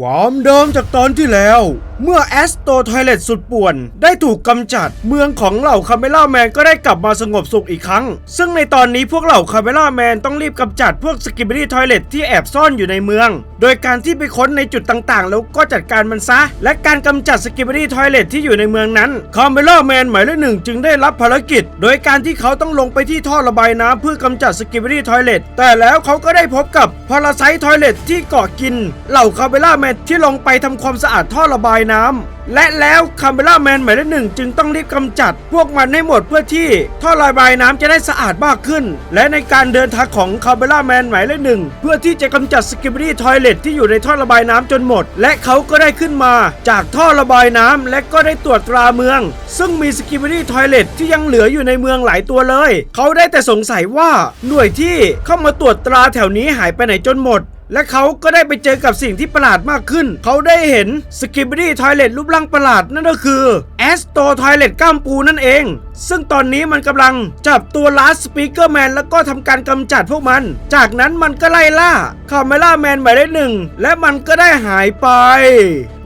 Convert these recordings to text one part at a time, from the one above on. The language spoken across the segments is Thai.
ความเดิมจากตอนที่แล้ว เมื่อแอสโตไทเลตสุดป่วน ได้ถูกกำจัด เมืองของเหล่าคาเมล่าแมนก็ได้กลับมาสงบสุขอีกครั้ง ซึ่งในตอนนี้พวกเหล่าคาเมล่าแมนต้องรีบกำจัดพวกสกิบ b ดี้ทเลตที่แอบซ่อนอยู่ในเมือง โดยการที่ไปค้นในจุดต่างๆ แล้วก็จัดการมันซะ และการกำจัดสกิบ b ดี้ทเลตที่อยู่ในเมืองนั้นคาเมล่าแมนหมายเลขหนึ่งจึงได้รับภารกิจ โดยการที่เขาต้องลงไปที่ท่อระบายน้ำเพื่อกำจัดสกิบ b ดี้ทเลตแต่แล้วเขาก็ได้พบกับพาราไซต์ทเลตที่เกาะกิน เหล่าคาเมล่ามนที่ลงไปทำความสะอาดท่อระบายน้ำและแล้วคาเมล่าแมนหมายเลขหนึ่งจึงต้องรีบกำจัด พวกมันให้หมดเพื่อที่ท่อระบายน้ำจะได้สะอาดมากขึ้น และในการเดินทางของคาเมล่าแมนหมายเลขหนึ่งเพื่อที่จะกำจัดสกิบ b ดี้ทอยเลตที่อยู่ในท่อระบายน้ำจนหมด และเขาก็ได้ขึ้นมา จากท่อระบายน้ำและก็ได้ตรวจตราเมือง ซึ่งมีสกิบ b ดี้ทอยเลตที่ยังเหลืออยู่ในเมืองหลายตัวเลย เขาได้แต่สงสัยว่าหน่วยที่เข้ามาตรวจตราแถวนี้หายไปไหนจนหมด และเขาก็ได้ไปเจอกับสิ่งที่ประหลาดมากขึ้น เขาได้เห็นสกิบบี้ทอยเลตรูปร่างประหลาดนั่นก็คือแอสโตทอยเลตก้ามปูนั่นเองซึ่งตอนนี้มันกำลังจับตัวลาสสปีกเกอร์แมนแล้วก็ทำการกำจัดพวกมัน จากนั้นมันก็ไล่ล่าคาเมล่าแมนหมายเลขหนึ่งและมันก็ได้หายไป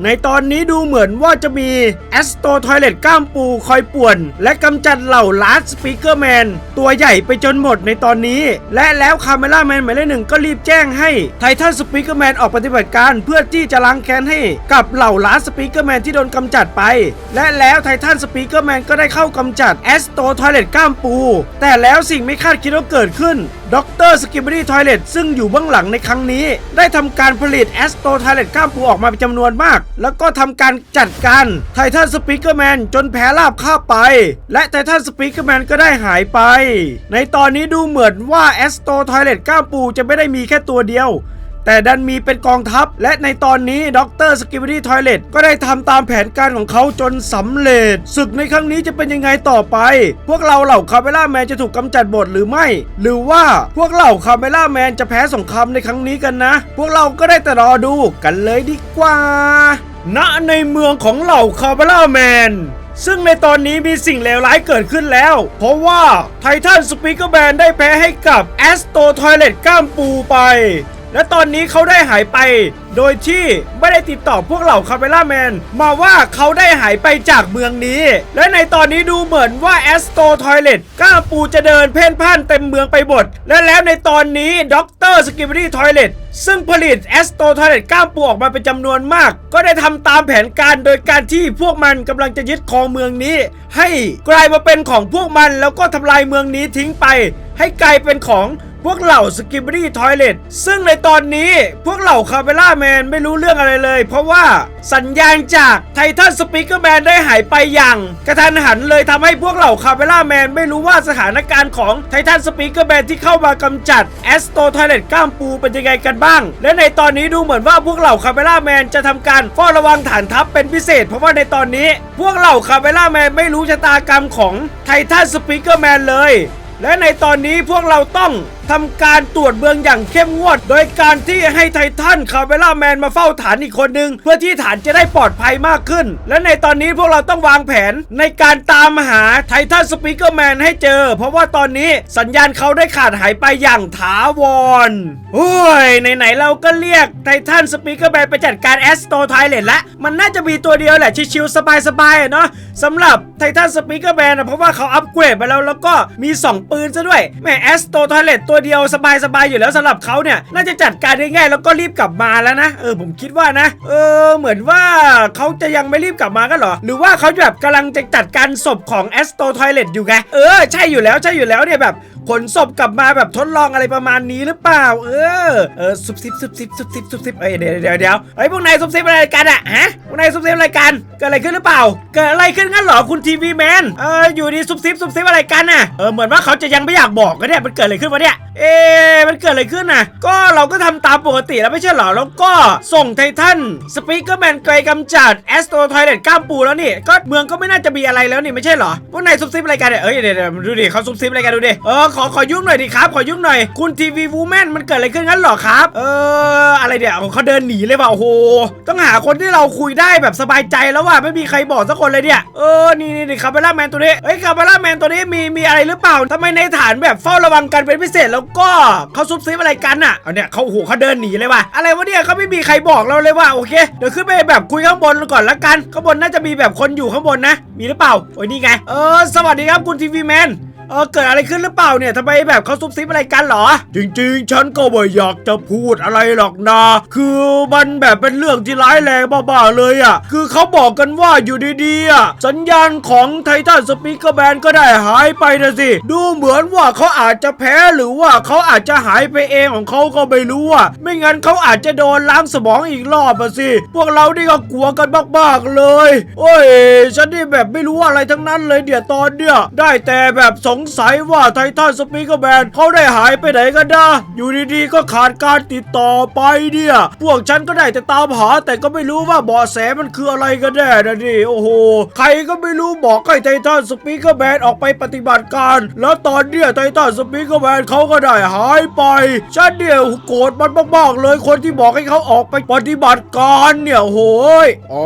ในตอนนี้ดูเหมือนว่าจะมีแอสโตทอยเลตก้ามปูคอยป่วน และกำจัดเหล่าลาสสปีกเกอร์แมนตัวใหญ่ไปจนหมดในตอนนี้ และแล้วคาเมล่าแมนหมายเลขหนึ่งก็รีบแจ้งให้ไททันสปีกเกอร์แมนออกปฏิบัติการเพื่อที่จะล้างแค้นให้กับเหล่าลาสสปีกเกอร์แมนที่โดนกำจัดไป และแล้วไททันสปีกเกอร์แมนก็ได้เข้ากำจัดแอสโตทอยเลตก้ามปู แต่แล้วสิ่งไม่คาดคิดก็เกิดขึ้นด็อกเตอร์สกิบบี้ทอยเลตซึ่งอยู่เบื้องหลังในครั้งนี้ ได้ทำการผลิตแอสโตทอยเลตก้ามปูออกมาเป็นจำนวนมาก แล้วก็ทำการจัดการไททันสปีกเกอร์แมนจนแพ้ราบคาบไป และไททันสปีกเกอร์แมนก็ได้หายไป ในตอนนี้ดูเหมือนว่าแอสโตทอยเลตก้ามปูจะไม่ได้มีแค่ตัวเดียว แต่ดันมีเป็นกองทัพ และในตอนนี้ด็อกเตอร์สกิบดี้ทอยเลตก็ได้ทำตามแผนการของเขาจนสำเร็จ ศึกในครั้งนี้จะเป็นยังไงต่อไป พวกเราเหล่าคาเมล่าแมนจะถูกกำจัดหมดหรือไม่ หรือว่าพวกเหล่าคาเมล่าแมนจะแพ้สงครามในครั้งนี้กันนะ พวกเราก็ได้แต่รอดูกันเลยดีกว่า ณ ในเมืองของเหล่าคาเมล่าแมนซึ่งในตอนนี้มีสิ่งเลวร้ายเกิดขึ้นแล้ว เพราะว่าไททันสปีกเกอร์แมนได้แพ้ให้กับแอสโตทอยเลตก้ามปูไป และตอนนี้เขาได้หายไป โดยที่ไม่ได้ติดต่อพวกเหล่าคาเมล่าแมนมาว่าเขาได้หายไปจากเมืองนี้ และในตอนนี้ดูเหมือนว่าแอสโตทอยเลตก้ามปูจะเดินเพ่นพ่านเต็มเมืองไปหมด และแล้วในตอนนี้ด็อกเตอร์สกิบดี้ทอยเลตซึ่งผลิตแอสโตทอยเลตก้ามปูออกมาเป็นจำนวนมาก ก็ได้ทำตามแผนการโดยการที่พวกมันกำลังจะยึดครองเมืองนี้ ให้กลายมาเป็นของพวกมันแล้วก็ทำลายเมืองนี้ทิ้งไป ให้กลายเป็นของ พวกเหล่าสกิบดี้ทอยเลตซึ่งในตอนนี้พวกเหล่าคาเมล่าแมนไม่รู้เรื่องอะไรเลย เพราะว่าสัญญาณจากไททันสปีกเกอร์แมนได้หายไปอย่าง กระทันหันเลยทำให้พวกเหล่าคาเมล่าแมนไม่รู้ว่าสถานการณ์ของไททันสปีกเกอร์แมนที่เข้ามากำจัดแอสโตทอยเลตก้ามปูเป็นยังไงกันบ้าง และในตอนนี้ดูเหมือนว่าพวกเหล่าคาเมล่าแมนจะทำการเฝ้าระวังฐานทัพเป็นพิเศษ เพราะว่าในตอนนี้ พวกเหล่าคาเมล่าแมนไม่รู้ชะตากรรมของไททันสปีกเกอร์แมนเลย และในตอนนี้พวกเราต้อง ทำการตรวจเมืองอย่างเข้มงวด โดยการที่ให้ไททันคาเวล่าแมนมาเฝ้าฐานอีกคนนึง เพื่อที่ฐานจะได้ปลอดภัยมากขึ้น และในตอนนี้พวกเราต้องวางแผนในการตามหาไททันสปีกเกอร์แมนให้เจอ เพราะว่าตอนนี้สัญญาณเขาได้ขาดหายไปอย่างถาวรโอ้ยไหนๆเราก็เรียกไททันสปีกเกอร์แมนไปจัดการแอสโตไทเลตแล้วมันน่าจะมีตัวเดียวแหละชิวๆสบายๆเนาะสำหรับไททันสปีกเกอร์แมนเพราะว่าเขาอัปเกรดไปแล้วแล้วก็มีสองปืนซะด้วยแม่แอสโตไทเลตตัวเดียวสบายๆอยู่แล้วสำหรับเขาเนี่ยน่าจะจัดการได้ง่ายแล้วก็รีบกลับมาแล้วนะเออผมคิดว่านะ เออเหมือนว่าเขาจะยังไม่รีบกลับมากันหรอ หรือว่าเขาแบบกำลังจะจัดการศพของแอสโตไทเลตอยู่ไงเออใช่อยู่แล้วใช่อยู่แล้วเนี่ยแบบ ขนศพกลับมาแบบทดลองอะไรประมาณนี้หรือเปล่า เออเออซุบซิบซุบซิบซุบซิบซุบซิบเอ้ยเดี๋ยวเดี๋ยวเดี๋ยวเฮ้ยพวกนายซุบซิบอะไรกันอะฮะพวกนายซุบซิบอะไรกันเกิดอะไรขึ้นหรือเปล่าเกิดอะไรขึ้นงั้นเหรอคุณทีวีแมนเอออยู่ดีซุบซิบซุบซิบอะไรกันน่ะเออเหมือนว่าเขาจะยังไม่อยากบอกกันเนี่ยมันเกิดอะไรขึ้นวะเนี่ยเอ๊มันเกิดอะไรขึ้นน่ะ ก็เราก็ทำตามปกติแล้วไม่ใช่เหรอแล้วก็ส่งไททันสปีกเกอร์แมนไกลกำจัดแอสโตไทเลตก้ามปูแล้วนี่ก็เมืองก็ไม่น่าจะมีอะไรแล้วนี่ไม่ใช่เหรอพวกนายซุบซิบอะไรกันเนี่ยเอ้ยเดี๋ยวเดี๋ยวดูดิเขาซุบซิบอะไรกันดูดิเออขอขอยุ่งหน่อยดิครับขอยุ่งหน่อยคุณทีวีวูแมนมันเกิดอะไรขึ้นงั้นเหรอครับ เอออะไรเดี๋ยวเขาเดินหนีเลยว่ะโอ้โหต้องหาคนที่เราคุยได้แบบสบายใจแล้วว่ะไม่มีใครบอกสักคนเลยเนี่ยเออนี่นี่นี่คาเบล่าแมนตัวนี้เฮ้ยคาเบล่าแมนตัวนี้มีมีอะไรหรือเปล่าทำไมในฐานแบบเฝ้าระวังกันเป็นพิเศษแล้วก็เขาซุบซิบอะไรกันอะเอาเนี่ยเขาโอ้โหเขาเดินหนีเลยว่ะอะไรวะเนี่ยเขาไม่มีใครบอกเราเลยว่าโอเคเดี๋ยวขึ้นไปแบบคุยข้างบนก่อนละกันข้างบนน่าจะมีแบบคนอยู่ข้างบนนะ มีหรือเปล่าโอ้ยนี่ไงเออสวัสดีครับคุณทีวีแมน เออเกิดอะไรขึ้นหรือเปล่าเนี่ยทำไมแบบเขาซุบซิบอะไรกันหรอ จริง ๆ ฉันก็ไม่อยากจะพูดอะไรหรอกนะ คือมันแบบเป็นเรื่องที่ร้ายแรงบ้าๆเลยอะ คือเขาบอกกันว่าอยู่ดีๆอะสัญญาณของไททันสปีกเกอร์แบนก็ได้หายไปนะสิ ดูเหมือนว่าเขาอาจจะแพ้หรือว่าเขาอาจจะหายไปเองของเขาก็ไม่รู้อะ ไม่งั้นเขาอาจจะโดนล้างสมองอีกรอบอะสิ พวกเรานี่ก็กลัวกันมากๆเลย โอ้ย ฉันนี่แบบไม่รู้อะไรทั้งนั้นเลยเดี๋ยวตอนเนี้ยได้แต่แบบสงสัยว่าไททันสปีกเกอร์แบนเขาได้หายไปไหนกันนะ อยู่ดีๆ ก็ขาดการติดต่อไปเนี่ย พวกฉันก็ได้แต่ตามหา แต่ก็ไม่รู้ว่าเบาะแสมันคืออะไรกันแน่นะดิโอ้โห ใครก็ไม่รู้บอกให้ไททันสปีกเกอร์แบนออกไปปฏิบัติการ แล้วตอนเนี้ยไททันสปีกเกอร์แบนเขาก็ได้หายไป ฉันเนี่ยโกรธมันมากๆเลยคนที่บอกให้เขาออกไปปฏิบัติการเนี่ยโอ้โหยอ๋อ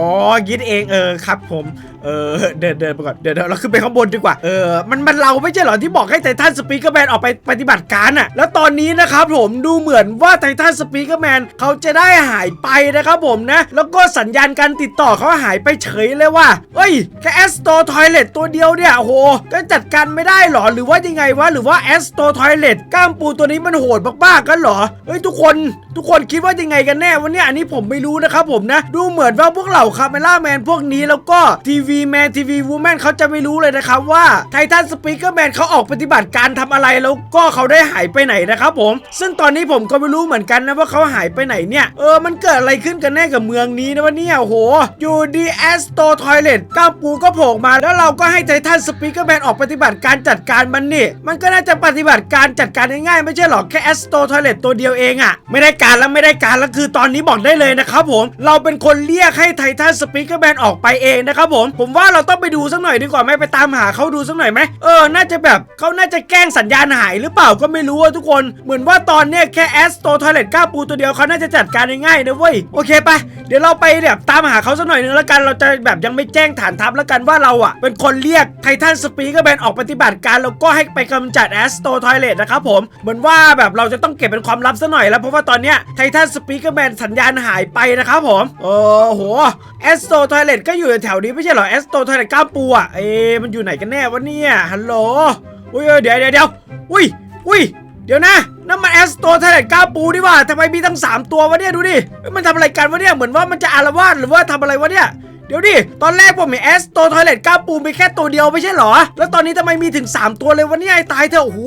ยิดเองเออครับผม เออเดินเดินไปก่อนเดี๋ยวเราขึ้นไปข้างบนดีกว่าเออมันมันเราไม่ใช่หรอที่บอกให้ไททันสปีกเกอร์แมนออกไปปฏิบัติการอะแล้วตอนนี้นะครับผมดูเหมือนว่าไททันสปีกเกอร์แมนเขาจะได้หายไปนะครับผมนะ แล้วก็สัญญาณการติดต่อเขาหายไปเฉยเลยว่ะเฮ้ยแค่แอสโตทอยเลตตัวเดียวเนี่ยโอ้โหก็จัดการไม่ได้หรอหรือว่ายังไงวะหรือว่าแอสโตทอยเลตกล้ามปูตัวนี้มันโหดมากๆกันหรอเฮ้ยทุกคนทุกคนคิดว่ายังไงกันแน่วันนี้อันนี้ผมไม่รู้นะครับผมนะ ดูเหมือนว่าพวกเหล่าคาเมล่าแมนพวกนี้แล้วก็ทีวีีแมนทีวีวูแมนเขาจะไม่รู้เลยนะครับว่าไททันสปีกเกอร์แมนเขาออกปฏิบัติการทำอะไรแล้วก็เขาได้หายไปไหนนะครับผม ซึ่งตอนนี้ผมก็ไม่รู้เหมือนกันนะว่าเขาหายไปไหนเนี่ย เออมันเกิดอะไรขึ้นกันแน่กับเมืองนี้นะวะเนี่ยโหอยู่ดีแอสโตทอยเลตก้าปูก็โผล่มาแล้วเราก็ให้ไททันสปีกเกอร์แมนออกปฏิบัติการจัดการมันนี่ มันก็น่าจะปฏิบัติการจัดการง่ายๆไม่ใช่หรอกแค่แอสโตทอยเลตตัวเดียวเองอะไม่ได้การแล้วไม่ได้การแล้วคือตอนนี้บอกได้เลยนะครับผม เราเป็นคนเรียกให้ไททันสปีกเกอร์แมนออกไปเองนะครับผมผมว่าเราต้องไปดูสักหน่อยดีกว่าไหมไปตามหาเขาดูสักหน่อยไหมเออน่าจะแบบเขาน่าจะแกล้งสัญญาณหายหรือเปล่าก็ไม่รู้อะทุกคน เหมือนว่าตอนเนี้ยแค่แอสโตทอยเลตก้าปูตัวเดียวเขาน่าจะจัดการง่ายๆนะเว้ยโอเคไปเดี๋ยวเราไปแบบตามหาเขาสักหน่อยนึงแล้วกันเราจะแบบยังไม่แจ้งฐานทัพแล้วกันว่าเราอะเป็นคนเรียกไททันสปีกเกอร์แมนออกปฏิบัติการแล้วก็ให้ไปกำจัดแอสโตทอยเลตนะครับผมเหมือนว่าแบบเราจะต้องเก็บเป็นความลับซะหน่อยแล้วเพราะว่าตอนเนี้ยไททันสปีกเกอร์แมนสัญญาณหายไปนะครับผมเออโหแอสโตทอยเลตก็อยู่แถวนี้ไม่ใช่เหรอแอสโตทอยเลก้ามปูอะเอ๊มันอยู่ไหนกันแน่วะเนี่ย ฮัลโหล อุ้ยเดี๋ยวเดี๋ยวเดี๋ยวอุ้ยอุ้ยเดี๋ยวนะนั่นมันแอสโตไทเลก้าปูนี่ว่าทำไมมีทั้ง 3 ตัววะเนี่ยดูดิ มันทำอะไรกันวะเนี่ย เหมือนว่ามันจะอารวาสหรือว่าทำอะไรวะเนี่ย ดี๋ยวดิ ตอนแรกผมเห็นแอสโตไทเลตก้าปูมีแค่ตัวเดียวไม่ใช่เหรอ แล้วตอนนี้ทำไมมีถึง 3 ตัวเลยวะเนี่ยไอ้ตายเถอะโอ้โห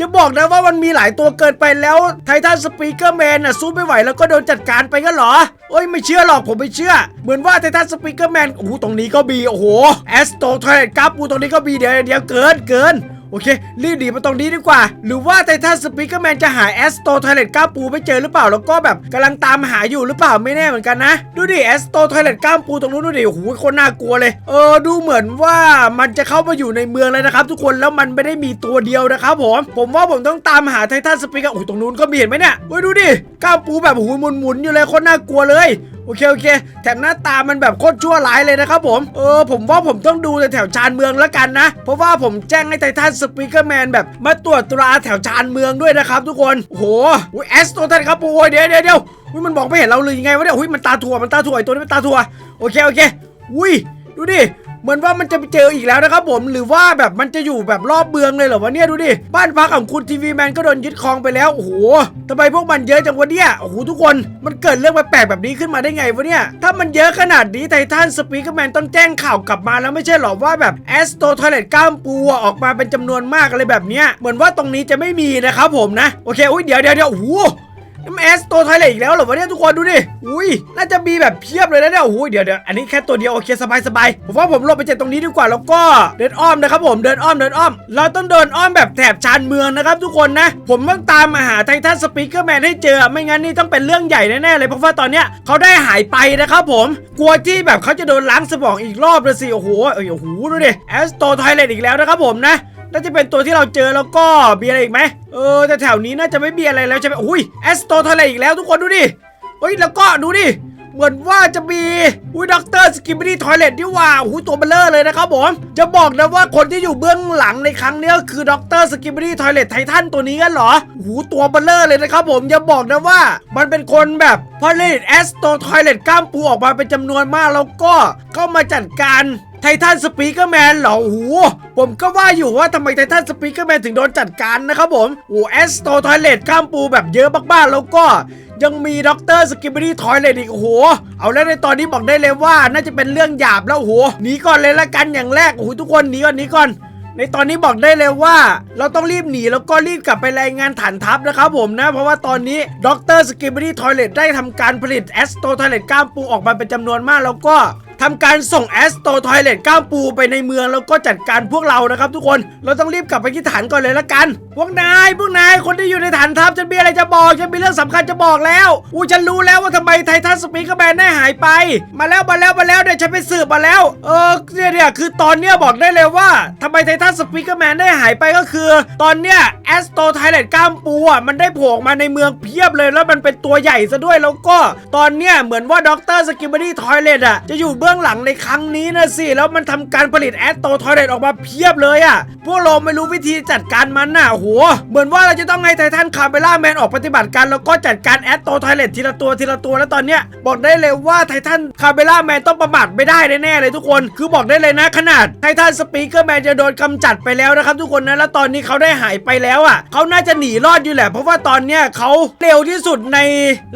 จะบอกนะว่ามันมีหลายตัวเกินไปแล้วไททันสปีกเกอร์แมนน่ะสู้ไม่ไหวแล้วก็โดนจัดการไปกันเหรอเอ้ยไม่เชื่อหรอกผมไม่เชื่อ เหมือนว่าไททันสปีกเกอร์แมนโอ้โหตรงนี้ก็มีโอ้โหแอสโตไทเลตก้าปูตรงนี้ก็มีเดี๋ยวเดี๋ยวเกินเกิน โอเค รีบหนีมาตรงนี้ดีกว่า หรือว่าไททันสปีกเกอร์แมนจะหาแอสโตไทเลตก้าปูไม่เจอหรือเปล่า แล้วก็แบบกำลังตามหาอยู่หรือเปล่าไม่แน่เหมือนกันนะ ดูดิแอสโตไทเลตก้าปูตรงนู้นดูดิโอ้โหคนน่ากลัวเลย เออ ดูเหมือนว่ามันจะเข้ามาอยู่ในเมืองเลยนะครับ ทุกคนแล้วมันไม่ได้มีตัวเดียวนะครับผม ผมว่าผมต้องตามหาไททันสปีกเกอร์โอ้โหตรงนู้นก็มีเห็นไหมเนี่ยเฮ้ยดูดิก้าปูแบบโอ้โหหมุนๆอยู่เลยคนน่ากลัวเลยโอเคโอเค แถมหน้าตามันแบบโคตรชั่วร้ายเลยนะครับผม เออผมว่าผมต้องดูแถวชานเมืองแล้วกันนะ เพราะว่าผมแจ้งให้ไททันสสปีกเกอร์แมนแบบมาตรวจตราแถวชานเมืองด้วยนะครับทุกคนโอ้โหอุ๊ยแอสโตทันครับโอ้ยเดี๋ยวเดี๋ยวเดี๋ยวอุ๊ยมันบอกไม่เห็นเราเลยยังไงวะเนี่ยอุ้ยมันตาถั่วมันตาถั่วไอตัวนี้มันตาถั่วโอเคโอเคอุ้ยดูดิ เหมือนว่ามันจะไปเจออีกแล้วนะครับผมหรือว่าแบบมันจะอยู่แบบรอบเมืองเลยเหรอวะเนี่ยดูดิบ้านพักของคุณทีวีแมนก็โดนยึดครองไปแล้วโอ้โหทำไมพวกมันเยอะจังวะเนี่ยโอ้โหทุกคนมันเกิดเรื่องแปลกแบบนี้ขึ้นมาได้ไงวะเนี่ยถ้ามันเยอะขนาดนี้ไททันสปีกแมนต้องแจ้งข่าวกลับมาแล้วไม่ใช่หรอว่าแบบแอสโตทอเลตก้ามปูออกมาเป็นจำนวนมากอะไรแบบเนี้ยเหมือนว่าตรงนี้จะไม่มีนะครับผมนะโอเคอุ้ยเดี๋ยวเดี๋ยวเดี๋ยวโอ้ โหนี่มันแอสโตไทเลตอีกแล้วเหรอวะเนี่ยทุกคนดูดิ อุ้ย น่าจะมีแบบเพียบเลยนะเนี่ยโอ้โหเดี๋ยวเดี๋ยวอันนี้แค่ตัวเดียวโอเคสบายสบายผมว่าผมหลบไปจากตรงนี้ดีกว่าแล้วก็เดินอ้อมนะครับผมเดินอ้อมเดินอ้อม เราต้องเดินอ้อมแบบแถบชานเมืองนะครับทุกคนนะ ผมต้องตามมาหาไททันสปีกเกอร์แมนให้เจอ ไม่งั้นนี่ต้องเป็นเรื่องใหญ่แน่ๆเลยเพราะว่าตอนเนี้ยเขาได้หายไปนะครับผม กลัวที่แบบเขาจะโดนล้างสมองอีกรอบเลยสิ โอ้โห เอ้ยโอ้โหดูดิแอสโตไทเลตอีกแล้วนะครับผมนะ น่าจะเป็นตัวที่เราเจอแล้วก็มีอะไรอีกไหมเออแต่แถวนี้น่าจะไม่มีอะไรแล้วใช่ไหมอุ้ยแอสโตทะเลอีกแล้วทุกคนดูดิเฮ้ยแล้วก็ดูดิเหมือนว่าจะมีอุ้ยด็อกเตอร์สกิมมี่ทอยเลตที่ว่าอุ้ยตัวเบลเลอร์เลยนะครับผมจะบอกนะว่าคนที่อยู่เบื้องหลังในครั้งนี้ก็คือด็อกเตอร์สกิมมี่ทอยเลตไททันตัวนี้กันเหรอหูตัวเบลเลอร์เลยนะครับผมอย่าบอกนะว่ามันเป็นคนแบบผลิตแอสโตทอยเลตกล้ามปูออกมาเป็นจำนวนมากแล้วก็เข้ามาจัดการ ไททันสปีกเกอร์แมนเหรอโอ้โหผมก็ว่าอยู่ว่าทำไมไททันสปีกเกอร์แมนถึงโดนจัดการนะครับผมโอ้แอสโตทอยเลตก้ามปูแบบเยอะมากๆแล้วก็ยังมีด็อกเตอร์สกิมบี้ทอยเลยอีกโอ้โห เอาแล้วในตอนนี้บอกได้เลยว่าน่าจะเป็นเรื่องหยาบแล้วโอ้โหหนีก่อนเลยละกันอย่างแรกโอ้โหทุกคนหนีก่อนหนีก่อน ในตอนนี้บอกได้เลยว่า เราต้องรีบหนีแล้วก็รีบกลับไปรายงานฐานทัพนะครับผมนะ เพราะว่าตอนนี้ด็อกเตอร์สกิมบี้ทอยเลตได้ทำการผลิตแอสโตทอยเลตก้ามปูออกมาเป็นจำนวนมากแล้วก็ ทำการส่งแอสโตทอยเลตก้ามปูไปในเมืองแล้วก็จัดการพวกเรานะครับทุกคนเราต้องรีบกลับไปที่ฐานก่อนเลยละกัน พวกนายพวกนายคนที่อยู่ในฐานทัพฉันมีอะไรจะบอกฉันมีเรื่องสำคัญจะบอกแล้วอูฉันรู้แล้วว่าทำไมไททันสปีกเกอร์แมนได้หายไป มาแล้วมาแล้วมาแล้วเดี๋ยวฉันไปสืบมาแล้ว เออเนี่ยเนี่ยคือตอนเนี้ยบอกได้เลยว่าทำไมไททันสปีกเกอร์แมนได้หายไปก็คือ ตอนเนี้ยแอสโตไทเลตก้ามปูอะมันได้โผล่มาในเมืองเพียบเลยแล้วมันเป็นตัวใหญ่ซะด้วยแล้วก็ ตอนเนี้ยเหมือนว่าด็อกเตอร์สกิมเบี้ทอยเลตอะจะอยู่เบื้องื้องหลังในครั้งนี้นะสิแล้วมันทำการผลิตแอสโตทอยเลตออกมาเพียบเลยอะพวกเราไม่รู้วิธีจัดการมันน่ะโอ้โหเหมือนว่าเราจะต้องให้ไททันคาเมล่าแมนออกปฏิบัติการแล้วก็จัดการแอสโตทอยเลตทีละตัวทีละตัวแล้วตอนเนี้ยบอกได้เลยว่าไททันคาเมล่าแมนต้องประมาทไม่ได้แน่ๆเลยทุกคน คือบอกได้เลยนะขนาดไททันสปีกเกอร์แมนจะโดนกำจัดไปแล้วนะครับทุกคนนะแล้วตอนนี้เขาได้หายไปแล้วอะเขาน่าจะหนีรอดอยู่แหละ เพราะว่าตอนเนี้ยเขาเร็วที่สุดใน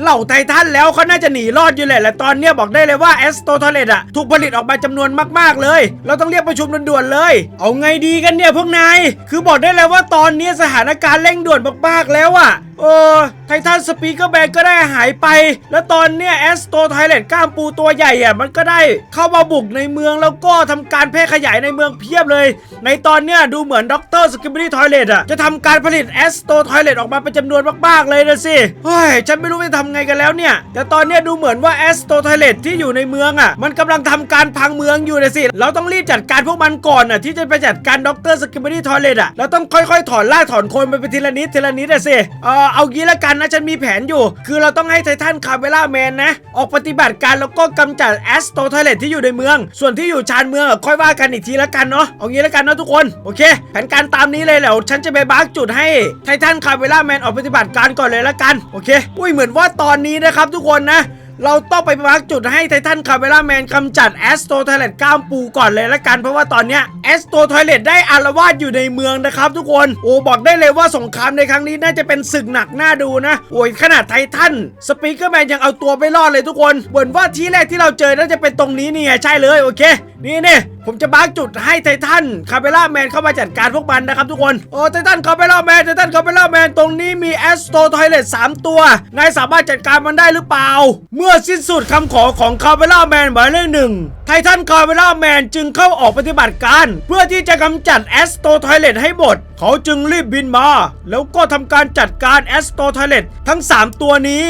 เหล่าไททันแล้วเขาน่าจะหนีรอดอยู่แหละและตอนเนี้ยบอกได้เลยว่าแอสโตทอยเลตอะถูกผลิตออกมาจำนวนมาก ๆ เลย เราต้องเรียกประชุมด่วนๆเลย เอาไงดีกันเนี่ยพวกนาย คือบอกได้แล้วว่าตอนนี้สถานการณ์เร่งด่วนมากๆแล้วอะเออไททันสปีกเกอร์แมนก็ได้หายไป แล้วตอนเนี้ยแอสโตไทเลตกล้ามปูตัวใหญ่อะมันก็ได้เข้ามาบุกในเมืองแล้วก็ทำการแพร่ขยายในเมืองเพียบเลย ในตอนเนี้ยดูเหมือนด็อกเตอร์สกิมบี้ทอยเลตอะจะทำการผลิตแอสโตไทเลตออกมาเป็นจำนวนมากๆเลยนะสิเฮ้ยฉันไม่รู้จะทำไงกันแล้วเนี่ย แต่ตอนเนี้ยดูเหมือนว่าแอสโตไทเลตที่อยู่ในเมืองอะมันกำลังทำการพังเมืองอยู่นะสิ เราต้องรีบจัดการพวกมันก่อนอะที่จะไปจัดการด็อกเตอร์สกิมบี้ทอยเลตอะเราต้องค่อยๆ ถอนราถอนโคนไปเป็นทีละนิดทีละนิดอะสิเออเอางี้ละกันนะฉันมีแผนอยู่ คือเราต้องให้ไททันคาเวล่าแมนนะ ออกปฏิบัติการแล้วก็กำจัดแอสโตไทเลตที่อยู่ในเมือง ส่วนที่อยู่ชานเมืองค่อยว่ากันอีกทีละกันเนาะเอางี้ละกันเนาะทุกคนโอเค แผนการตามนี้เลยแล้วฉันจะไปบาร์กจุดให้ไททันคาเวล่าแมนออกปฏิบัติการก่อนเลยละกันโอเค อุ้ยเหมือนว่าตอนนี้นะครับทุกคนนะ เราต้องไปมาร์กจุดให้ไททันคาเมล่าแมนกำจัดแอสโตไทเลตก้ามปูก่อนเลยละกันเพราะว่าตอนเนี้ยแอสโตไทเลตได้อารวาสอยู่ในเมืองนะครับทุกคน โอ้บอกได้เลยว่าสงครามในครั้งนี้น่าจะเป็นศึกหนักหน่าดูนะ โอ้ยขนาดไททันสปีกเกอร์แมนยังเอาตัวไม่รอดเลยทุกคนเหมือนว่าที่แรกที่เราเจอน่าจะเป็นตรงนี้นี่ไงใช่เลยโอเค นี่เนี่ยผมจะมาร์กจุดให้ไททันคาเมล่าแมนเข้ามาจัดการพวกมันนะครับทุกคน โอ้ไททันคาเมล่าแมนไททันคาเมล่าแมนตรงนี้มีแอสโตไทเลตสามตัวนายสามารถจัดการมันได้หรือเปล่าเมื่อสิ้นสุดคำขอของคาร์เมล่าแมนหมายเลขหนึ่งไททันคาร์เมล่าแมนจึงเข้าออกปฏิบัติการ เพื่อที่จะกำจัดแอสโตไทเลตให้หมด เขาจึงรีบบินมา แล้วก็ทำการจัดการแอสโตไทเลตทั้ง 3 ตัวนี้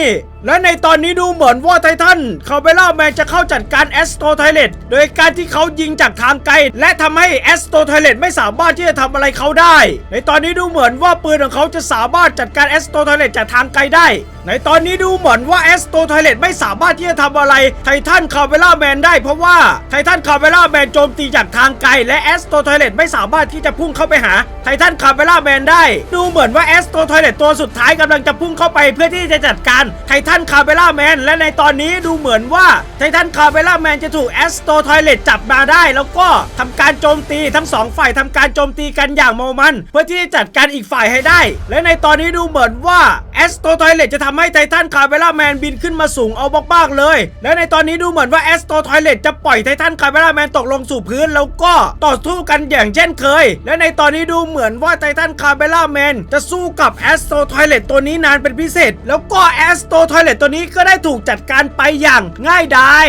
และในตอนนี้ดูเหมือนว่าไททันคาเมล่าแมนจะเข้าจัดการแอสโตไทเลตโดยการที่เขายิงจากทางไกล และทำให้แอสโตไทเลตไม่สามารถที่จะทำอะไรเขาได้ ในตอนนี้ดูเหมือนว่าปืนของเขาจะสามารถจัดการแอสโตไทเลตจากทางไกลได้ ในตอนนี้ดูเหมือนว่าแอสโตไทเลตไม่สามารถที่จะทำอะไรไททันคาเมล่าแมนได้เพราะว่าไททันคาเมล่าแมนโจมตีจากทางไกล และแอสโตไทเลตไม่สามารถที่จะพุ่งเข้าไปหาไททันคาเมล่าแมนได้ ดูเหมือนว่าแอสโตไทเลตตัวสุดท้ายกำลังจะพุ่งเข้าไปเพื่อที่จะจัดการไททันันคาเมล่าแมนและในตอนนี้ดูเหมือนว่าไททันคาเมล่าแมนจะถูกแอสโตไทเลตจับมาได้ แล้วก็ทำการโจมตีทั้งสองฝ่ายทำการโจมตีกันอย่างเมามัน เพื่อที่จะจัดการอีกฝ่ายให้ได้ และในตอนนี้ดูเหมือนว่าแอสโตไทเลตจะทำให้ไททันคาเมล่าแมนบินขึ้นมาสูงเอาบ้ากๆเลย และในตอนนี้ดูเหมือนว่าแอสโตไทเลตจะปล่อยไททันคาเมล่าแมนตกลงสู่พื้นแล้วก็ต่อสู้กันอย่างเช่นเคย และในตอนนี้ดูเหมือนว่าไททันคาเมล่าแมนจะสู้กับแอสโตไทเลตตัวนี้นานเป็นพิเศษ แล้วก็แอสโตไทเลตตัวนี้ก็ได้ถูกจัดการไปอย่างง่ายดาย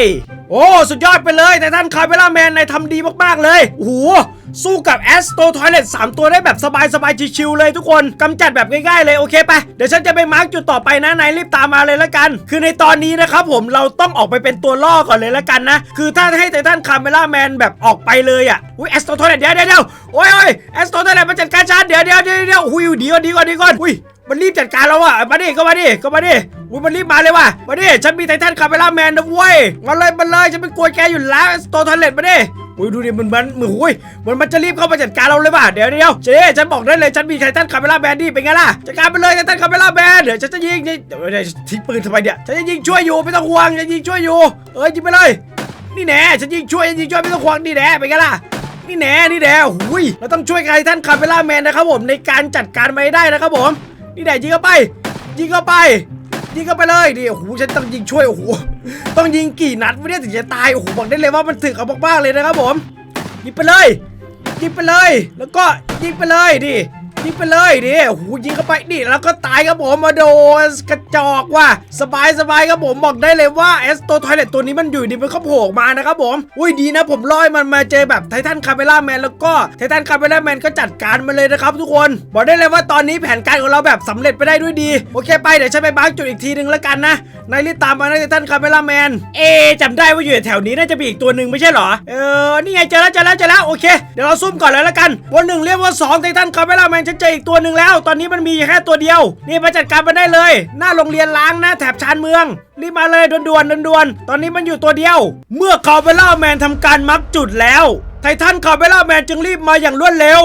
โอ้ สุดยอดไปเลยแต่ท่านคาร์เมล่าแมนนายทำดีมากๆเลยโอ้โหสู้กับแอสโตทอยเลต3ตัวได้แบบสบายๆชิวๆเลยทุกคนกำจัดแบบง่ายๆเลยโอเคไป เดี๋ยวฉันจะไปมาร์กจุดต่อไปนะนายรีบตามมาเลยละกัน คือในตอนนี้นะครับผมเราต้องออกไปเป็นตัวล่อก่อนเลยละกันนะ คือถ้าให้ไททันคาเมล่าแมนแบบออกไปเลยอะอุ้ยแอสโตทอยเลตเดี๋ยวเดี๋ยวเดี๋ยวโอ้ยโอ้ยแอสโตทอยเลตมาจัดการฉันเดี๋ยวเดี๋ยวเดี๋ยวเดี๋ยวอุ้ยดีก่อนดีก่อนดีก่อนอุ้ย มันรีบจัดการแล้วอะมาดิก็มาดิก็มาดิอุ้ยมันรีบมาเลยว่ะมาดิฉันมีไททันคาเมล่าแมนนะเว้ยมาเลยมาเลยฉันไม่กลัวแกอยู่แล้วสโตทอเลตมาดิอุ้ยดูดิมันมันมือหุ้ยมันมันจะรีบเข้ามาจัดการเราเลยว่ะเดี๋ยวเดี๋ยวเจ๊ฉันบอกได้เลยฉันมีไททันคาเมล่าแบนดี้เป็นไงล่ะจัดการไปเลยไททันคาเมล่าแบนเดี๋ยวฉันจะยิงยิงเดี๋ยวเดี๋ยวทิ้งปืนทำไมเนี่ยฉันจะยิงช่วยอยู่ไม่ต้องห่วงจะยิงช่วยอยู่ เอ้ยยิงไปเลยนี่แน่ฉันยิงช่วยฉันยิงช่วยไม่ต้องห่วงนี่แน่เป็นไงล่ะนี่แน่นี่แน่หุยเราต้องช่วยไททันคาเมล่าแมนนะครับผมในการจัดการมันให้ได้นะครับผม นี่แน่ยิงเข้าไป ยิงเข้าไป ยิงเข้าไปเลยดิโอ้โหฉันต้องยิงช่วยโอ้โหต้องยิงกี่นัดไม่ได้ถึงจะตายโอ้โหบอกได้เลยว่ามันถึกเอามากๆเลยนะครับผมยิงไปเลยยิงไปเลย แล้วก็ยิงไปเลยดิ ยิงไปเลยดิโอ้โหยิงเข้าไปนี่แล้วก็ตายครับผมมาโดนกระจอกว่ะสบายสบายครับผมบอกได้เลยว่าเอสโตทอยเลตตัวนี้มันอยู่ดีมันก็โผล่ออกมานะครับผมอุ้ยดีนะผมลอยมันมาเจอแบบไททันคาเมล่าแมนแล้วก็ไททันคาเมล่าแมนก็จัดการมันเลยนะครับทุกคนบอกได้เลยว่าตอนนี้แผนการของเราแบบสำเร็จไปได้ด้วยดี โอเคไปเดี๋ยวฉันไปมาร์กจุดอีกทีนึงแล้วกันนะนายรีบตามมานะไททันคาเมล่าแมนเอจำได้ว่าอยู่แถวนี้น่าจะมีอีกตัวหนึ่งไม่ใช่หรอเออนี่ไงเจอแล้วเจอแล้วเจอแล้วโอเคเดี๋ยวเราซุ่มก่อนเลยแล้วกันวันหนึ่งเรียกว่าสองไททันคาเมล่าแมนฉัเจออีกตัวหนึ่งแล้ว ตอนนี้มันมีแค่ตัวเดียว นี่มาจัดการมันได้เลย หน้าโรงเรียนล้างนะแถบชานเมืองรีบมาเลยด่วนๆด่วนๆตอนนี้มันอยู่ตัวเดียว เมื่อคาเมล่าแมนทำการมักจุดแล้วไททันคาเมล่าแมนจึงรีบมาอย่างรวดเร็ว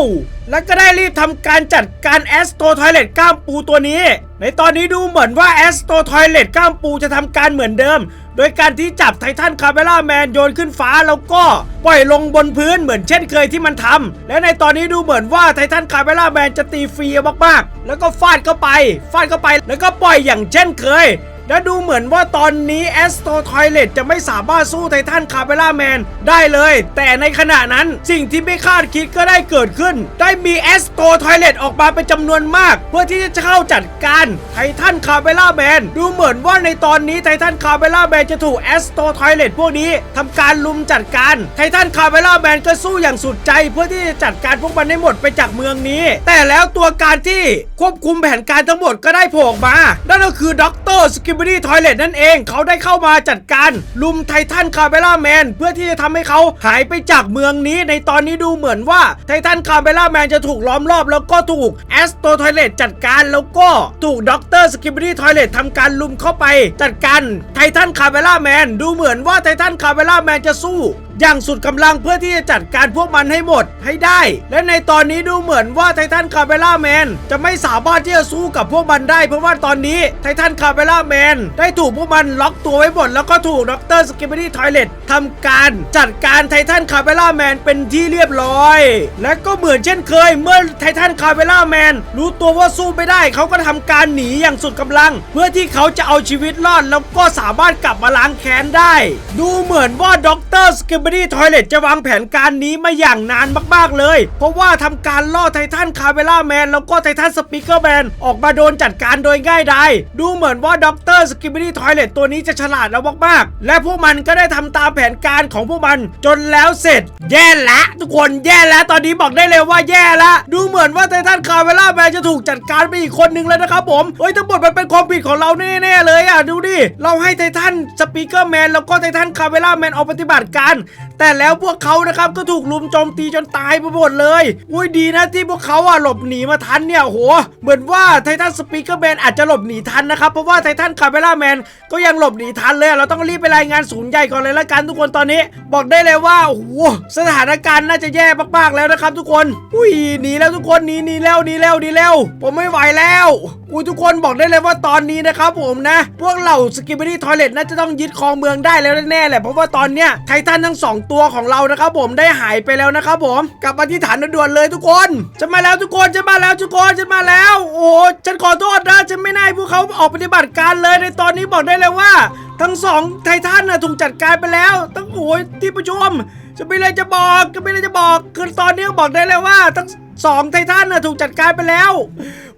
และก็ได้รีบทำการจัดการแอสโตทอยเลตก้ามปูตัวนี้ ในตอนนี้ดูเหมือนว่าแอสโตทอยเลตก้ามปูจะทำการเหมือนเดิม โดยการที่จับไททันคาเมล่าแมนโยนขึ้นฟ้าแล้วก็ปล่อยลงบนพื้นเหมือนเช่นเคยที่มันทำและในตอนนี้ดูเหมือนว่าไททันคาเมล่าแมนจะตีฟรีมากๆ แล้วก็ฟาดเข้าไป ฟาดเข้าไปแล้วก็ปล่อยอย่างเช่นเคย และดูเหมือนว่าตอนนี้แอสโตทอยเลตจะไม่สามารถสู้ไททันคาเ e ล่าแมนได้เลย แต่ในขณะนั้นสิ่งที่ไม่คาดคิดก็ได้เกิดขึ้น ได้มีแอสโตทอยเลตออกมาเป็นจำนวนมาก เพื่อที่จะเข้าจัดการไททันคาเ e ล่าแมนดูเหมือนว่าในตอนนี้ไททันคาเ e ล่าแมนจะถูกแอสโตทอยเลตพวกนี้ทำการลุมจัดการไททันคาเ e ล่าแมนก็สู้อย่างสุดใจ เพื่อที่จะจัดการพวกมันให้หมดไปจากเมืองนี้ แต่แล้วตัวการที่ควบคุมแผนการทั้งหมดก็ได้โผล่มานั่นก็คือด็อกเตอร์สกิบ d ดี้ทอยเลตนั่นเอง เขาได้เข้ามาจัดการลุมไททันคาเ e ล่าแมนเพื่อที่จะทำให้เขาหายไปจากเมืองนี้ ในตอนนี้ดูเหมือนว่าไททันคาเ e ล่าแมนจะถูกล้อมรอบ แล้วก็ถูกแอสโตทอยเลตจัดการแล้วก็ถูกด็อกเตอร์สกิบ d ดี้ทอยเลตทำการลุมเข้าไป จัดการไททันคาเ e ล่าแมนดูเหมือนว่าไททันคาเ e ล่าแมนจะสู้อย่างสุดกำลังเพื่อที่จะจัดการพวกมันให้หมดให้ได้ และในตอนนี้ดูเหมือนว่าไททันคาเ e ล่าแมนจะไม่สามารถที่จะสู้กับพวกมันได้ เพราะว่าตอนนี้ไททันคาเ e ล่าแมนได้ถูกพวกมันล็อกตัวไว้หมดแล้วก็ถูกดรสกิบ d ดี้ทอยเลตทำการจัดการไททันคาเ e ล่าแมนเป็นที่เรียบร้อย และก็เหมือนเช่นเคย เมื่อไททันคาเ e ล่าแมนรู้ตัวว่าสู้ไม่ได้เขาก็ทำการหนีอย่างสุดกำลัง เพื่อที่เขาจะเอาชีวิตรอดแล้วก็สามารถกลับมาล้างแค้นได้ ดูเหมือนว่าดรสกิบ d ดี้ทอยเลตจะวางแผนการนี้มาอย่างนานมากๆเลย เพราะว่าทำการล่อไททันคาเ e ล่าแมนแล้วก็ไททันสปีกเกอร์แมนออกมาโดนจัดการโดยง่ายดายดูเหมือนว่าดรสกิบ d ดี้ทอยเลตตัวนี้จะฉลาดแล้วมากๆ และพวกมันก็ได้ทำตามแผนการของพวกมันจนแล้วเสร็จ แย่ละทุกคนแย่แล้วตอนนี้บอกได้เลยว่าแย่ละดูเหมือนว่าไททันคาเ e ล่าแมนจะถูกจัดการไปอีกคนนึงแล้วนะครับผมเฮ้ยทั้งหมดมันเป็นความผิดของเราแน่ๆเลยอะดูดิเราให้ไททันสปีกเกอร์แมนแล้วก็ไททันคาเ e ล่าแมนออกปฏิบัติการแต่แล้วพวกเขานะครับก็ถูกลุมโจมตีจนตายไปหมดเลยอุ้ยดีนะที่พวกเขาอะหลบหนีมาทันเนี่ยโหเหมือนว่าไททันสปีกเกอร์แมนอาจจะหลบหนีทันนะครับเพราะว่าไททันคาเ e ล่าแมนก็ยังหลบหนีทันเลย เราต้องรีบไปรายงานศูนย์ใหญ่ก่อนเลยละกันทุกคนตอนนี้ บอกได้เลยว่าโอ้โหสถานการณ์น่าจะแย่มากๆแล้วนะครับ ทุกคนอุ้ยหนีแล้วทุกคนหนีหนีแล้วหนีแล้วหนีแล้วผมไม่ไหวแล้วอุ้ยทุกคนบอกได้เลยว่าตอนนี้นะครับผมนะ พวกเหล่าสกิบ d ดี้ทอยเลตน่าจะต้องยึดครองเมืองได้แล้วแน่ๆแหละเพราะว่าตอนเนี้ยไททันทั้งสองตัวของเรานะครับผมได้หายไปแล้วนะครับผมกลับมาที่ฐานด่วนเลยทุกคน จะมาแล้วทุกคนจะมาแล้วทุกคนจะมาแล้ว โอ้ฉันขอโทษ จะไม่น่าให้พวกเขาออกปฏิบัติการเลยในตอนนี้บอกได้เลยว่า ทั้งสองไททันน่ะถูกจัดการไปแล้วทั้งโอ้ยที่ประชุมจะไม่เลยจะบอกจะไม่เลยจะบอกคือตอนนี้บอกได้เลยว่าทั้งสองไททันน่ะถูกจัดการไปแล้ว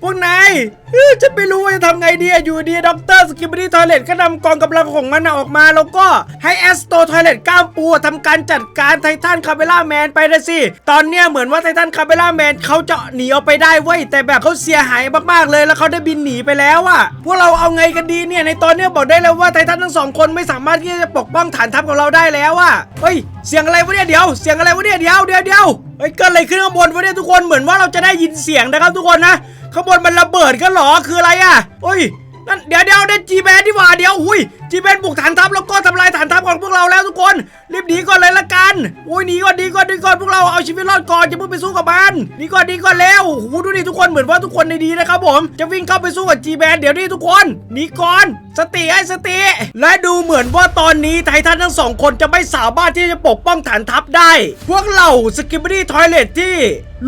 พวกนายเอ้ยฉันไม่รู้ว่าจะทำไงดีอยู่ดีด็อกเตอร์สกิปปี้ทอยเลตก็นำกองกำลังของมันออกมา แล้วก็ให้แอสโตทอยเลตก้ามปูทำการจัดการไททันคาเบล่าแมนไปนะสิ ตอนเนี้ยเหมือนว่าไททันคาเบล่าแมนเขาจะหนีออกไปได้เว้ยแต่แบบเขาเสียหายมากๆเลยแล้วเขาได้บินหนีไปแล้วอะพวกเราเอาไงกันดีเนี่ยในตอนเนี้ยบอกได้เลยว่าไททันทั้งสองคนไม่สามารถที่จะปกป้องฐานทัพของเราได้แล้วอะเฮ้ยเสียงอะไรวะเนี่ยเดี๋ยวเสียงอะไรวะเนี่ยเดี๋ยวเดี๋ยวเดี๋ยว ฮ้ยเกิดอะไรขึ้นข้างบนวะเนี่ยทุกคนเหมือนว่าเราจะได้ยินเสียงนะครับทุกคนนะข้างบนมันระเบิดกันหรอคืออะไรอะโอ้ยนั่นเดี๋ยวเดี๋ยวเดนจีแบนที่ว่าเดี๋ยวอุ้ย จีแบนบุกฐานทัพแล้วก็ทำลายฐานทัพของพวกเราแล้วทุกคน รีบหนีก่อนเลยละกันโอ้ยหนีก่อนหนีก่อนหนีก่อนพวกเราเอาชีวิตรอดก่อนจะเพิ่งไปสู้กับมันหนีก่อนหนีก่อนแล้วโอ้โหดูดิทุกคนเหมือนว่าทุกคนในดีนะครับผมจะวิ่งเข้าไปสู้กับจีแบนเดี๋ยวนี้ทุกคนหนีก่อนสติไอ้สติและดูเหมือนว่าตอนนี้ไททันทั้งสองคนจะไม่สามารถที่จะปกป้องฐานทัพได้ พวกเราสกิปปี้ทอยเลทที่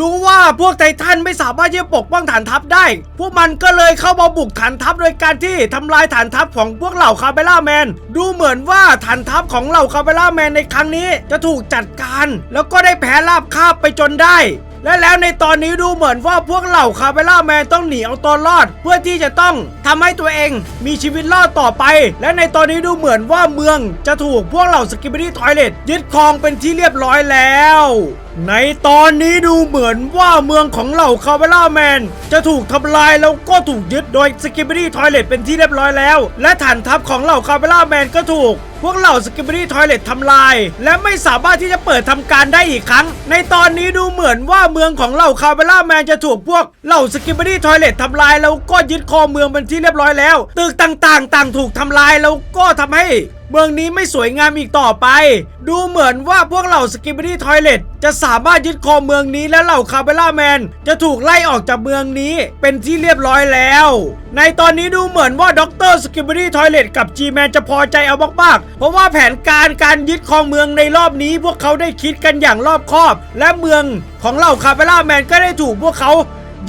รู้ว่าพวกไททันไม่สามารถที่จะปกป้องฐานทัพได้ พวกมันก็เลยเข้ามาบุกฐานทัพโดยการที่ทำลายฐานทัพของพวกเหล่าคาเบล่าแมนดูเหมือนว่าฐานทัพของเหล่าคาเบล่าแมนในครั้งนี้จะถูกจัดการ แล้วก็ได้แพ้ราบคาบไปจนได้ และแล้วในตอนนี้ดูเหมือนว่าพวกเหล่าคาเบล่าแมนต้องหนีเอาตัวรอด เพื่อที่จะต้องทำให้ตัวเองมีชีวิตรอดต่อไป และในตอนนี้ดูเหมือนว่าเมืองจะถูกพวกเหล่าสกิปปี้ทอยเลตยึดครองเป็นที่เรียบร้อยแล้ว ในตอนนี้ดูเหมือนว่าเมืองของเหล่าคาเบล่าแมน จะถูกทำลายแล้วก็ถูกยึดโดยสกิปปี้ทอยเลตเป็นที่เรียบร้อยแล้ว และฐานทัพของเหล่าคาเบล่าแมนก็ถูก พวกเหล่าสกิปปี้ทอยเลตทำลาย และไม่สามารถที่จะเปิดทำการได้อีกครั้ง ในตอนนี้ดูเหมือนว่าเมืองของเหล่าคาเบล่าแมนจะถูกพวกเหล่าสกิปปี้ทอยเลตทำลายแล้วก็ยึดครองเมืองเป็นที่เรียบร้อยแล้ว ตึกต่างๆ ต่างถูกทำลายแล้วก็ทำให้เมืองนี้ไม่สวยงามอีกต่อไป ดูเหมือนว่าพวกเหล่าสกิปปี้ทอยเลตจะสามารถยึดครองเมืองนี้และเหล่าคาเบล่าแมนจะถูกไล่ออกจากเมืองนี้เป็นที่เรียบร้อยแล้ว ในตอนนี้ดูเหมือนว่าด็อกเตอร์สกิปปี้ทอยเลตกับ G-Man จะพอใจเอามากๆ เพราะว่าแผนการการยึดครองเมืองในรอบนี้ พวกเขาได้คิดกันอย่างรอบคอบ และเมืองของเหล่าคาเบล่าแมนก็ได้ถูกพวกเขา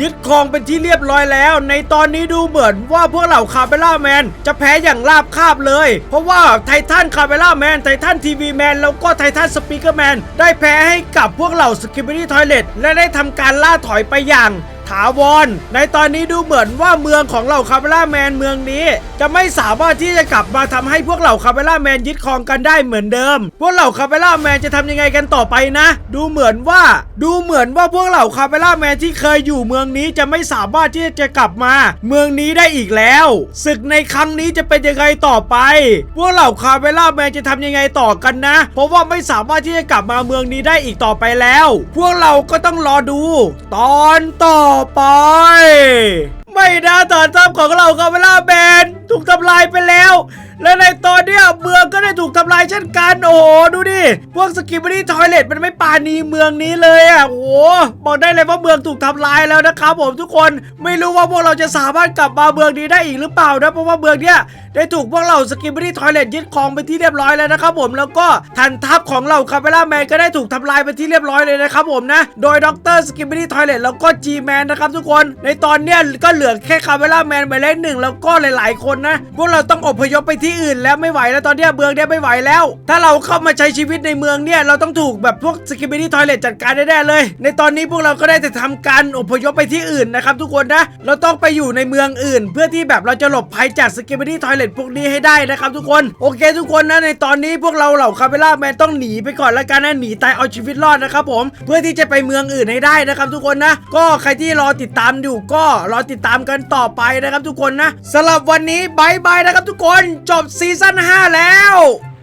ยึดครองเป็นที่เรียบร้อยแล้ว ในตอนนี้ดูเหมือนว่าพวกเหล่าคาเบล่าแมนจะแพ้อย่างราบคาบเลย เพราะว่าไททันคาเบล่าแมนไททันทีวีแมนแล้วก็ไททันสปีกเกอร์แมนได้แพ้ให้กับพวกเหล่าสกิปปี้ทอยเลตและได้ทำการล่าถอยไปอย่าง ถาวร ในตอนนี้ดูเหมือนว่าเมืองของเหล่าคาเบล่าแมนเมืองนี้ จะไม่สามารถที่จะกลับมาทำให้พวกเหล่าคาเบล่าแมนยึดครองกันได้เหมือนเดิม พวกเหล่าคาเบล่าแมนจะทำยังไงกันต่อไปนะ ดูเหมือนว่าดูเหมือนว่าพวกเหล่าคาเบล่าแมนที่เคยอยู่เมืองนี้จะไม่สามารถที่จะกลับมา เมืองนี้ได้อีกแล้วศึกในครั้งนี้จะเป็นยังไงต่อไป พวกเหล่าคาเบล่าแมนจะทำยังไงต่อกันนะ เพราะว่าไม่สามารถที่จะกลับมาเมืองนี้ได้อีกต่อไปแล้ว พวกเราก็ต้องรอดู ตอนต่อไป ไม่นะฐานทัพของเราคาเมล่าแมนถูกทำลายไปแล้ว และในตอนเนี้ยเมืองก็ได้ถูกทำลายเช่นกัน โอ้โห ดูดิ พวกสกิปปี้ทอยเลตมันไม่ปาณีเมืองนี้เลยอะโอ้โหบอกได้เลยว่าเมืองถูกทำลายแล้วนะครับผมทุกคนไม่รู้ว่าพวกเราจะสามารถกลับมาเมืองนี้ได้อีกหรือเปล่านะเพราะว่าเมืองเนี้ยได้ถูกพวกเราสกิปปี้ทอยเลตยึดครองเป็นที่เรียบร้อยแล้วนะครับผมแล้วก็ฐานทัพของเราคาเมล่าแมนก็ได้ถูกทำลายเป็นที่เรียบร้อยเลยนะครับผมนะ โดยด็อกเตอร์สกิปปี้ทอยเลตแล้วก็จีแมนนะครับทุกคนในตอนเนี้ยก็เหลือแค่คาเมล่าแมนไปเล่นหนึ่งแล้วก็หลาย ๆ คนนะพวกเราต้องอพยพไปที่ที่อื่นแล้วไม่ไหวแล้วตอนเนี้ยเมืองเนี้ยไม่ไหวแล้ว ถ้าเราเข้ามาใช้ชีวิตในเมืองเนี่ยเราต้องถูกแบบพวกสกิปปี้ทอยเลตจัดการแน่ๆเลย ในตอนนี้พวกเราก็ได้แต่ทำการอพยพไปที่อื่นนะครับทุกคนนะ เราต้องไปอยู่ในเมืองอื่น เพื่อที่แบบเราจะหลบภัยจากสกิปปี้ทอยเลตพวกนี้ให้ได้นะครับทุกคนโอเค ทุกคนนะในตอนนี้พวกเราเหล่าคาเมล่าแมนต้องหนีไปก่อนแล้วกันนะหนีตายเอาชีวิตรอดนะครับผมเพื่อที่จะไปเมืองอื่นให้ได้นะครับ ทุกคนนะ ก็ใครที่รอติดตามอยู่ก็รอติดตามกันต่อไปนะครับ ทุกคนนะสำหรับวันนี้บายบายนะครับทุกคนจบซีซั่น5แล้ว